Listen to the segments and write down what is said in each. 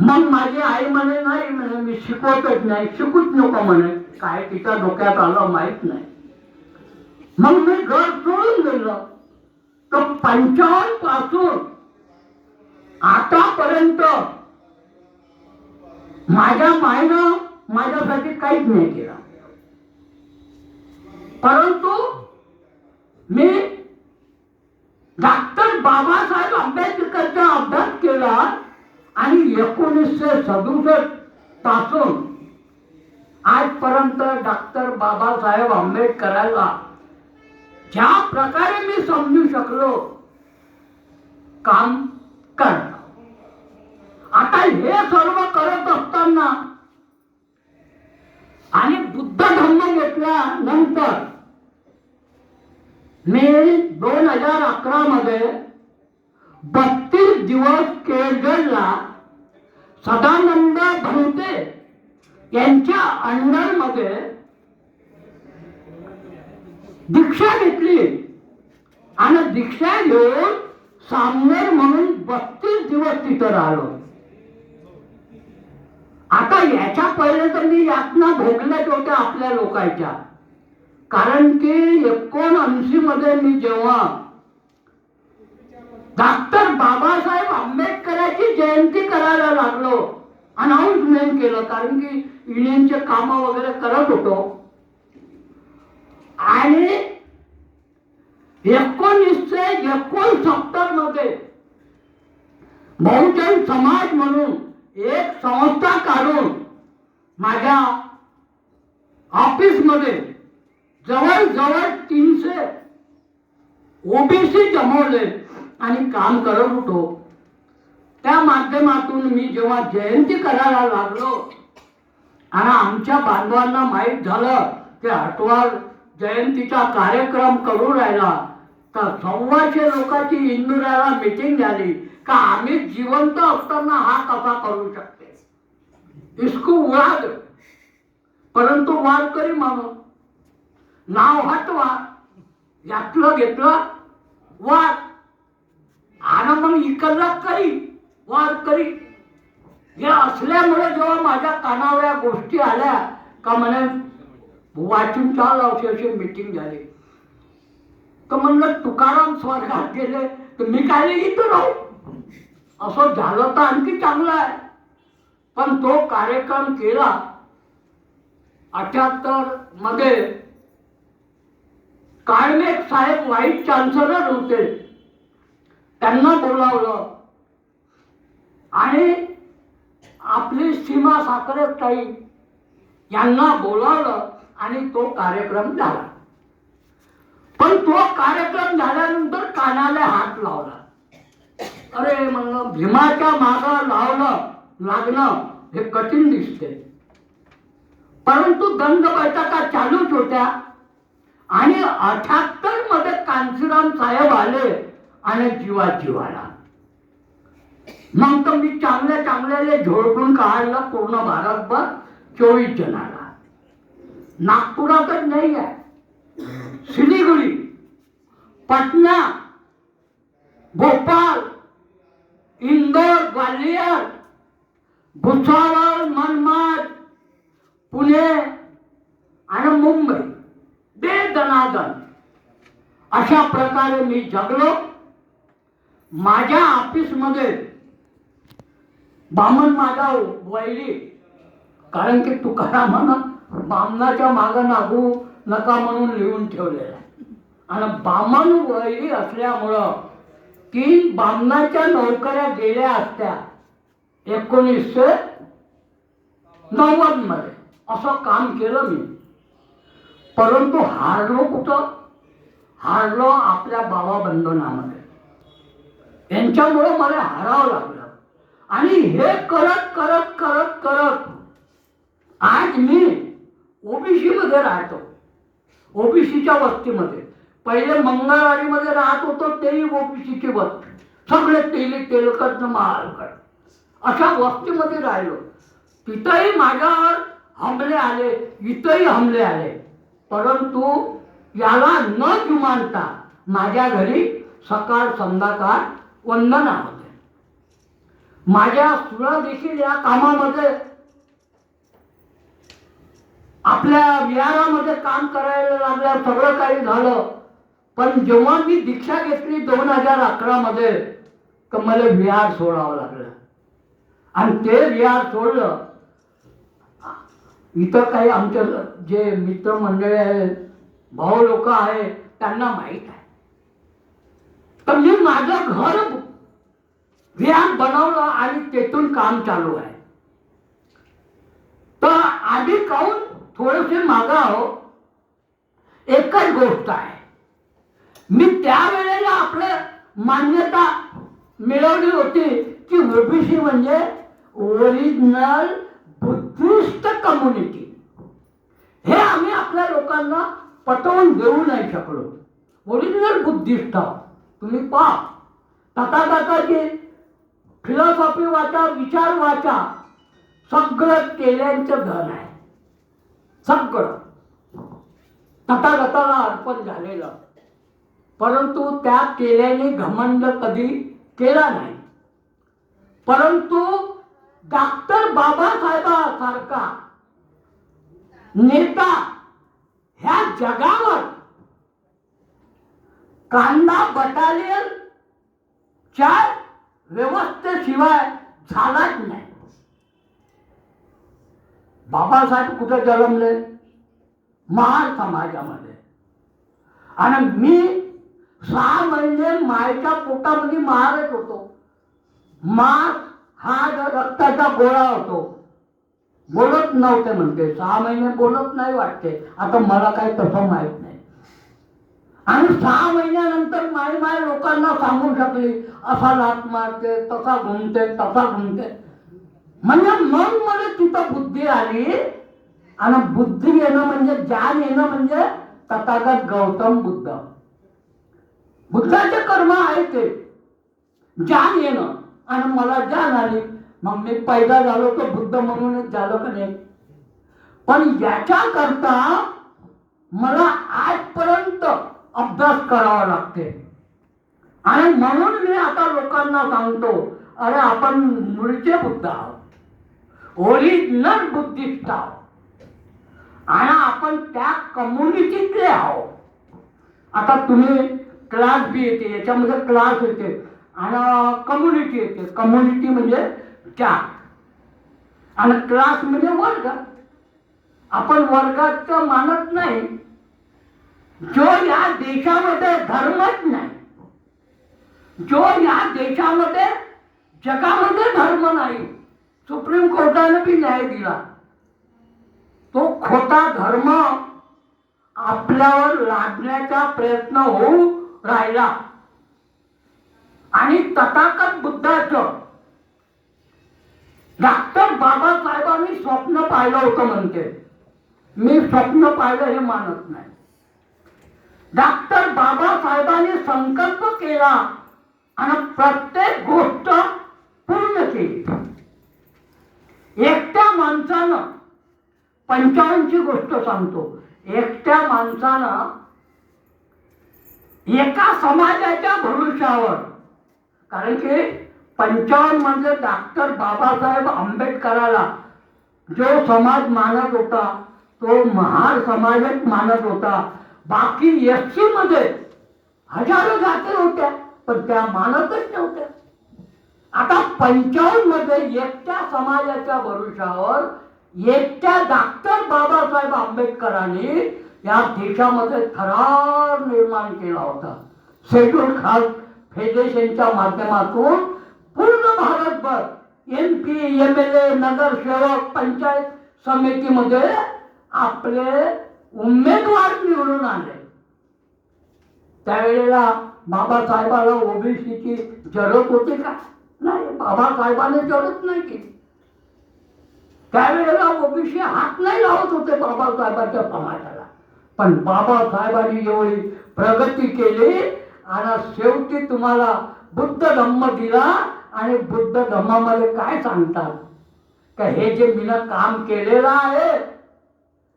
मग माझी आई म्हणे नाही म्हणे मी शिकवतच नाही शिकूच नको म्हणे. काय तिच्या डोक्यात आलं माहीत नाही. मग मी घर सोडून गेलो तर पंचावन्नपासून आतापर्यंत माझ्या मायनं माझ्यासाठी काहीच नाही केलं. परंतु मी डॉक्टर बाबासाहेब आंबेडकरचा अभ्यास केला. आणि एकोणीसशे सदुसष्टपासून आजपर्यंत डॉक्टर बाबासाहेब आंबेडकरांना ज्या प्रकारे मी समजू शकलो काम करणं. आता हे सर्व करत असताना आणि बुद्ध धर्म घेतल्यानंतर मी दोन हजार अकरा मध्ये बत्तीस दिवस केळगड सदानंद भंते यांच्या अंडरमध्ये दीक्षा घेतली. आणि दीक्षा घेऊन सामनेर म्हणून बत्तीस दिवस तिथं राहिलो. आता याच्या पहिले तर मी यातना भोगल्याच होत्या आपल्या लोकांच्या. कारण की एकोणऐंशी मध्ये मी जेव्हा डॉक्टर बाबासाहेब आंबेडकरांची जयंती करायला लागलो. अनाऊन्समेंट केलं कारण की युनियनचे काम वगैरे करत होतो. आणि एकोणीसशे एकोणसत्तरमध्ये बहुजन समाज म्हणून एक संस्था काढून माझ्या ऑफिसमध्ये जवळजवळ तीनशे ओबीसी जमवले. आणि काम करत होतो. त्या माध्यमातून मी जेव्हा जयंती करायला लागलो आणि आमच्या बांधवांना माहीत झालं की हटवाल जयंतीचा कार्यक्रम करू राहिला तर सव्वाशे लोकांची इंदुराला मिटिंग झाली का आम्ही जिवंत असताना हा कसा करू शकते. इसको वाद. परंतु वाद करी माणूस नाव हटवा. यातलं घेतलं वाद. आनंद मग इकडला करी वाद करी. हे असल्यामुळे जेव्हा माझ्या कानावर या गोष्टी आल्या का म्हणे वाचून चाल अशी अशी मिटिंग झाली. तर म्हणलं तुकाराम स्वर्गात गेले तर मी काय इथं राहू. असं झालं तर आणखी चांगलं आहे. पण तो कार्यक्रम केला अठ्याहत्तरमध्ये. काळमेघ साहेब वाईट चान्सलर होते. त्यांना बोलावलं आणि आपली सीमा साखरेताई यांना बोलावलं आणि तो कार्यक्रम झाला. पण तो कार्यक्रम झाल्यानंतर कानाला हात लावला. अरे म्हणलं भीमाच्या मागं लावलं लागणं हे कठीण दिसते परंतु दंड बैठका चालूच होत्या आणि अठ्याहत्तरमध्ये कांशीराम साहेब आले. आणि जीवा जीवाला. मग तर मी चांगल्या चांगल्याले झोडपून काढलं पूर्ण भारतभर चोवीस जणाला. नागपुरातच नाही आहे. सिलिगुडी पटना भोपाळ इंदोर ग्वालियर भुसावळ मनमाड पुणे आणि मुंबई. दे दनादन अशा प्रकारे मी जगलो. माझ्या ऑफिसमध्ये बामण माझा वैली कारण की तुकारामानं बामणाच्या मागं नागू नका म्हणून लिहून ठेवलेलं. आहे आणि बामण वैली असल्यामुळं तीन बामणाच्या नोकऱ्या गेल्या असत्या. एकोणीसशे नव्वदमध्ये असं काम केलं मी. परंतु हारलो कुठं? हारलो आपल्या बाबा बंधनामध्ये. यांच्यामुळं मला हारावं लागलं. आणि हे करत करत करत करत आज मी ओबीसी मध्ये राहतो. ओबीसीच्या वस्तीमध्ये. पहिले मंगळवारीमध्ये राहत होतो तेही ओबीसीची वस्ती. सगळे तेली तेलकट महालकट अशा वस्तीमध्ये राहिलो. तिथंही माझ्यावर हमले आले इथंही हमले आले. परंतु याला न जुमानता माझ्या घरी सकाळ संध्याकाळ वंदना होते माझ्या सुळा देखील या कामामध्ये आपल्या विहारामध्ये काम करायला लागल्या सगळं काही झालं. पण जेव्हा मी दीक्षा घेतली दोन हजार अकरा मध्ये तर मला विहार सोडावं लागलं. आणि ते विहार सोडलं. इथं काही आमचे जे मित्रमंडळी आहेत भाऊ लोक आहेत त्यांना माहीत आहे. तर मी माझं घर व्यायाम बनवलं आणि तेथून काम चालू आहे. तर आधी काहून थोडेसे मागाव एकच गोष्ट आहे. मी त्यावेळेला आपलं मान्यता मिळवली होती की ओबीसी म्हणजे ओरिजिनल बुद्धिस्ट कम्युनिटी हे आम्ही आपल्या लोकांना पटवून देऊ नाही शकलो. ओरिजिनल बुद्धिस्ट आहोत. तुम्ही पहा. तथागताची फिलॉसॉफी वाचा विचार वाचा. सगळं केल्यांचं धन आहे. सगळं. तथागताला अर्पण झालेलं. परंतु त्या केल्याने घमंड कधी केला नाही. परंतु डॉक्टर बाबासाहेबासारखा नेता ह्या जगावर कांदा बटालियन च्या व्यवस्थेशिवाय झालाच नाही. बाबासाहेब कुठे जन्मले? महार समाजामध्ये. आणि मी सहा महिने मायच्या पोटामध्ये महारच होतो. मास हा रक्ताचा गोळा होतो. बोलत नव्हते म्हणते. सहा महिने बोलत नाही वाटते. आता मला काही तसं माहीत नाही. आणि सहा महिन्यानंतर माय माय लोकांना सांगू शकली असा लात मारते तसा घुमते तसा घुमते. म्हणजे मग मला तिथं बुद्धी आली आणि बुद्धी येणं म्हणजे ज्ञान येणं म्हणजे तथागत गौतम बुद्ध. बुद्धाचे कर्म आहे ते. ज्ञान येणं आणि मला ज्ञान आली. मग मी पैदा झालो तर बुद्ध म्हणूनच झालो का नाही? पण याच्याकरता मला आजपर्यंत अभ्यास करावा लागते. आणि म्हणून मी आता लोकांना सांगतो अरे आपण मूळचे बुद्ध आहोत. ओरिजिनल बुद्धिस्ट आहोत. आणि आपण त्या कम्युनिटीतले आहोत. आता तुम्ही क्लास बी येते याच्यामध्ये क्लास येते आणि कम्युनिटी येते. कम्युनिटी म्हणजे चार. आणि क्लास म्हणजे वर्ग. आपण वर्गाचं मानत नाही. जो या देशामध्ये धर्मच नाही. जो या देशामध्ये जगामध्ये धर्म नाही सुप्रीम कोर्टाने बी न्याय दिला. तो खोटा धर्म आपल्यावर लादण्याचा प्रयत्न होऊ राहिला. आणि तथागत बुद्धाचं डॉक्टर बाबासाहेबांनी स्वप्न पाहिलं होतं म्हणते. मी स्वप्न पाहिलं हे मानत नाही. डॉक्टर बाबासाहेबांनी संकल्प केला आणि प्रत्येक गोष्ट पूर्ण केली. एकट्या माणसानं पंचावन्नची गोष्ट सांगतो एकट्या माणसानं एका समाजाच्या भविष्यावर कारण की पंचावन्न म्हणजे डॉक्टर बाबासाहेब आंबेडकराला जो समाज मानत होता तो महार समाजच मानत होता बाकी एस सी मध्ये हजारो जाती होत्या पण त्या मानतच नव्हत्या. आता पंचावन्नमध्ये एकट्या समाजाच्या भरुषावर एकट्या डॉक्टर बाबासाहेब आंबेडकरांनी या देशामध्ये थरार निर्माण केला होता. शेड्यूल खास फेडरेशनच्या माध्यमातून पूर्ण भारतभर M P M L A नगरसेवक पंचायत समितीमध्ये आपले उमेदवार निवडून आले त्यावेळेला बाबासाहेबाला ओबीसीची जरूरत होती का? नाही बाबासाहेबाने जरूरत नाही केली. त्यावेळेला ओबीसी हात नाही लावत होते बाबासाहेबांच्या समाजाला. पण बाबासाहेबांनी एवढी प्रगती केली आणि शेवटी तुम्हाला बुद्ध धम्म दिला आणि बुद्ध धम्मामध्ये काय सांगतात का हे जे मीनं काम केलेलं आहे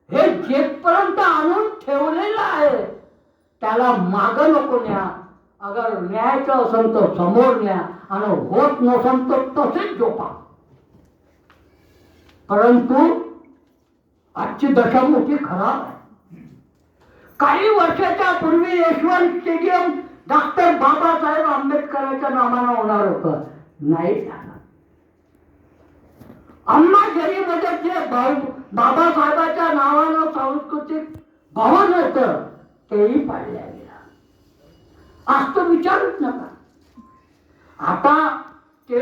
हे जे त्याला माग नको न्या. अगर न्यायचं असेल तर समोर न्या. आणि होत नसेल तर तसेच झोपा. परंतु आजची दशा मोठी खराब आहे. काही वर्षाच्या पूर्वी यशवंत स्टेडियम डॉक्टर बाबासाहेब आंबेडकरांच्या नावानं होणार होतं. नाही झालं. अण्णागिरीमध्ये जे बाबासाहेबाच्या नावानं सांस्कृतिक भवन होतं तेही पाडल्या गेला आज तो विचारूच नका. आता